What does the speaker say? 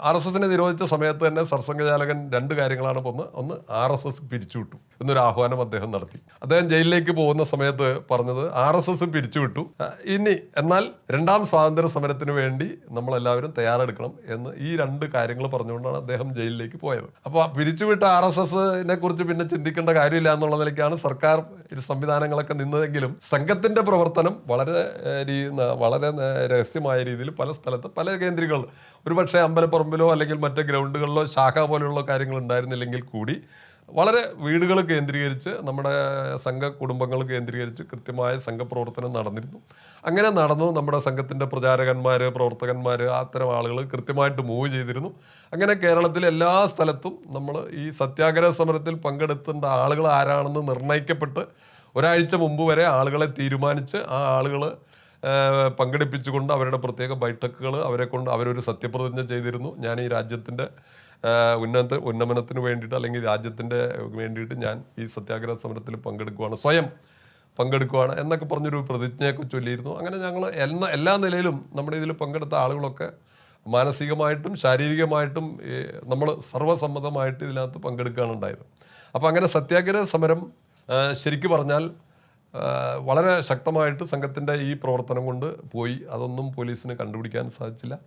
R S എസിനെ നിരോധിച്ച സമയത്ത് തന്നെ സർസംഘചാലകൻ രണ്ട് കാര്യങ്ങളാണ് ഒന്ന് ഒന്ന് ആർ എസ് എസ് പിരിച്ചുവിട്ടു. എന്നൊരു ആഹ്വാനം അദ്ദേഹം നടത്തി. അദ്ദേഹം ജയിലിലേക്ക് പോകുന്ന സമയത്ത് പറഞ്ഞത് ആർ എസ് എസ് പിരിച്ചുവിട്ടു. ഇനി എന്നാൽ രണ്ടാം സ്വാതന്ത്ര്യ സമരത്തിന് വേണ്ടി നമ്മളെല്ലാവരും തയ്യാറെടുക്കണം എന്ന് ഈ രണ്ട് കാര്യങ്ങൾ പറഞ്ഞുകൊണ്ടാണ് അദ്ദേഹം ജയിലിലേക്ക് പോയത്. അപ്പോൾ പിരിച്ചുവിട്ട ആർ എസ് എസിനെ കുറിച്ച് പിന്നെ ചിന്തിക്കേണ്ട കാര്യമില്ല എന്നുള്ള നിലയ്ക്കാണ് സർക്കാർ സംവിധാനങ്ങളൊക്കെ നിന്നതെങ്കിലും സംഘത്തിന്റെ പ്രവർത്തനം വളരെ വളരെ രഹസ്യമായ രീതിയിൽ പല സ്ഥലത്ത് പല കേന്ദ്രീകൾ ഒരുപക്ഷെ അമ്പലപ്പറമ്പിലോ അല്ലെങ്കിൽ മറ്റ് ഗ്രൗണ്ടുകളിലോ ശാഖ പോലെയുള്ള കാര്യങ്ങൾ ഉണ്ടായിരുന്നില്ലെങ്കിൽ കൂടി വളരെ വീടുകൾ കേന്ദ്രീകരിച്ച് നമ്മുടെ സംഘ കുടുംബങ്ങൾ കേന്ദ്രീകരിച്ച് കൃത്യമായ സംഘപ്രവർത്തനം നടന്നിരുന്നു. അങ്ങനെ നടന്നു നമ്മുടെ സംഘത്തിന്റെ പ്രചാരകന്മാർ പ്രവർത്തകന്മാർ അത്തരം ആളുകൾ കൃത്യമായിട്ട് മൂവ് ചെയ്തിരുന്നു. അങ്ങനെ കേരളത്തിലെ എല്ലാ സ്ഥലത്തും നമ്മൾ ഈ സത്യാഗ്രഹ സമരത്തിൽ പങ്കെടുത്തേണ്ട ആളുകൾ ആരാണെന്ന് നിർണയിക്കപ്പെട്ട് ഒരാഴ്ച മുമ്പ് വരെ ആളുകളെ തീരുമാനിച്ച് ആ ആളുകൾ പങ്കെടുപ്പിച്ചുകൊണ്ട് അവരുടെ പ്രത്യേക ബൈഠക്കുകൾ അവരെ കൊണ്ട് അവരൊരു സത്യപ്രതിജ്ഞ ചെയ്തിരുന്നു. ഞാൻ ഈ രാജ്യത്തിന്റെ ഉന്നത ഉന്നമനത്തിന് വേണ്ടിയിട്ട് അല്ലെങ്കിൽ രാജ്യത്തിന്റെ വേണ്ടിയിട്ട് ഞാൻ ഈ സത്യാഗ്രഹ സമരത്തിൽ പങ്കെടുക്കുവാണ്. സ്വയം പങ്കെടുക്കുവാണ് എന്നൊക്കെ പറഞ്ഞൊരു പ്രതിജ്ഞയൊക്കെ ചൊല്ലിയിരുന്നു. അങ്ങനെ ഞങ്ങൾ എല്ലാ എല്ലാ നിലയിലും നമ്മുടെ ഇതിൽ പങ്കെടുത്ത ആളുകളൊക്കെ മാനസികമായിട്ടും ശാരീരികമായിട്ടും നമ്മൾ സർവസമ്മതമായിട്ട് ഇതിനകത്ത് പങ്കെടുക്കുകയാണ് ഉണ്ടായത്. അപ്പോൾ അങ്ങനെ സത്യാഗ്രഹ സമരം ശരിക്കു പറഞ്ഞാൽ വളരെ ശക്തമായിട്ട് സംഘത്തിന്റെ ഈ പ്രവർത്തനം കൊണ്ട് പോയി. അതൊന്നും പോലീസിന് കണ്ടുപിടിക്കാൻ സാധിച്ചില്ല.